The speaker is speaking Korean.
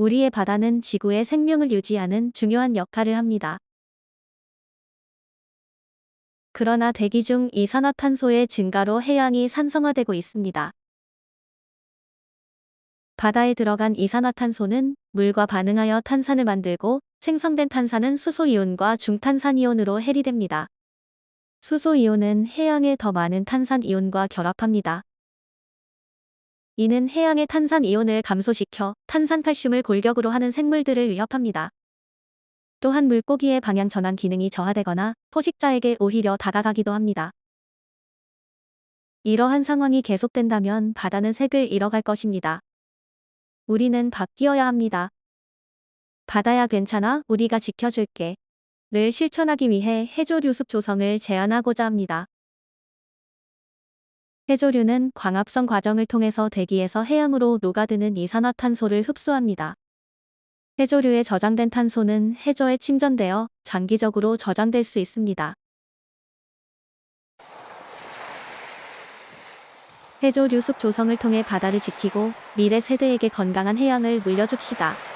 우리의 바다는 지구의 생명을 유지하는 중요한 역할을 합니다. 그러나 대기 중 이산화탄소의 증가로 해양이 산성화되고 있습니다. 바다에 들어간 이산화탄소는 물과 반응하여 탄산을 만들고 생성된 탄산은 수소이온과 중탄산이온으로 해리됩니다. 수소이온은 해양에 더 많은 탄산이온과 결합합니다. 이는 해양의 탄산 이온을 감소시켜 탄산칼슘을 골격으로 하는 생물들을 위협합니다. 또한 물고기의 방향 전환 기능이 저하되거나 포식자에게 오히려 다가가기도 합니다. 이러한 상황이 계속된다면 바다는 색을 잃어갈 것입니다. 우리는 바뀌어야 합니다. 바다야 괜찮아, 우리가 지켜줄게. 를 실천하기 위해 해조류 숲 조성을 제안하고자 합니다. 해조류는 광합성 과정을 통해서 대기에서 해양으로 녹아드는 이산화탄소를 흡수합니다. 해조류에 저장된 탄소는 해저에 침전되어 장기적으로 저장될 수 있습니다. 해조류 숲 조성을 통해 바다를 지키고 미래 세대에게 건강한 해양을 물려줍시다.